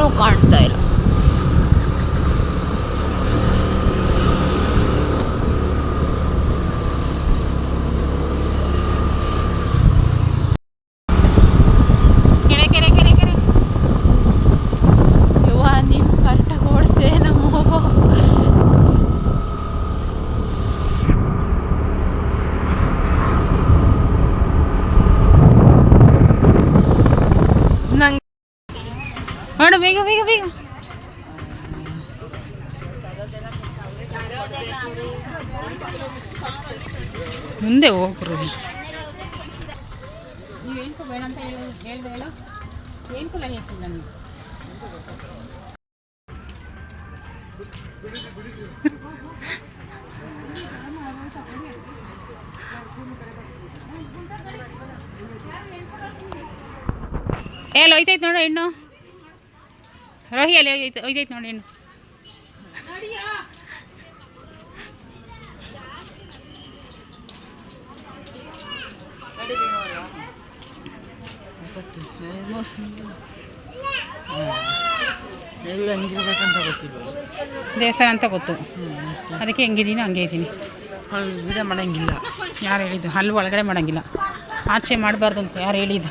no carteiro. ಹೊರಡು ಬೇಗ ಬೇಗ ಬೇಗ. ಮುಂದೆ ಹೋಗ್ರು ನೀವೇನು ಬೇಡ ಅಂತ ಹೇಳಿ ಹೇಳ್ದೆ ಹೇಳು ಏನು ನೋಡು ಹೆಣ್ಣು. ರೋಹಿ ಅಲ್ಲಿ ಒಯ್ತೈತೆ ಒಯ್ದೈತೆ ನೋಡಿ ಏನು ಎಲ್ಲಿ ಹಂಗಿರ್ಬೇಕಂತ ಗೊತ್ತಿಲ್ಲ ದೇವಸ್ಥಾನ ಅಂತ ಗೊತ್ತು. ಅದಕ್ಕೆ ಹೆಂಗಿದ್ದೀನೋ ಹಂಗೆ ಇದ್ದೀನಿ ಅಲ್ಲಿ ವಿಡಿಯೋ ಮಾಡಂಗಿಲ್ಲ. ಯಾರು ಹೇಳಿದ್ದು? ಹಲ್ಲು ಒಳಗಡೆ ಮಾಡೋಂಗಿಲ್ಲ. ಆಚೆ ಮಾಡಬಾರ್ದು ಅಂತ ಯಾರು ಹೇಳಿದ್ದು?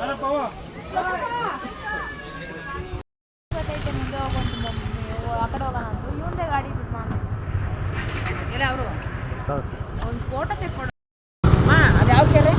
ಮುಂದೆ ಹೋಗೋದು ಆ ಕಡೆ ಹೋಗೋಣ ಅಂದ್ರು ಇವಂದೇ ಗಾಡಿ ಬಿಟ್ಟು ಮಾಡಿ ಅವರು ಒಂದು ಫೋಟೋ ತೆಕ್ಕೊಂಡು ಅದ್ಯಾವ ಕೆರೆ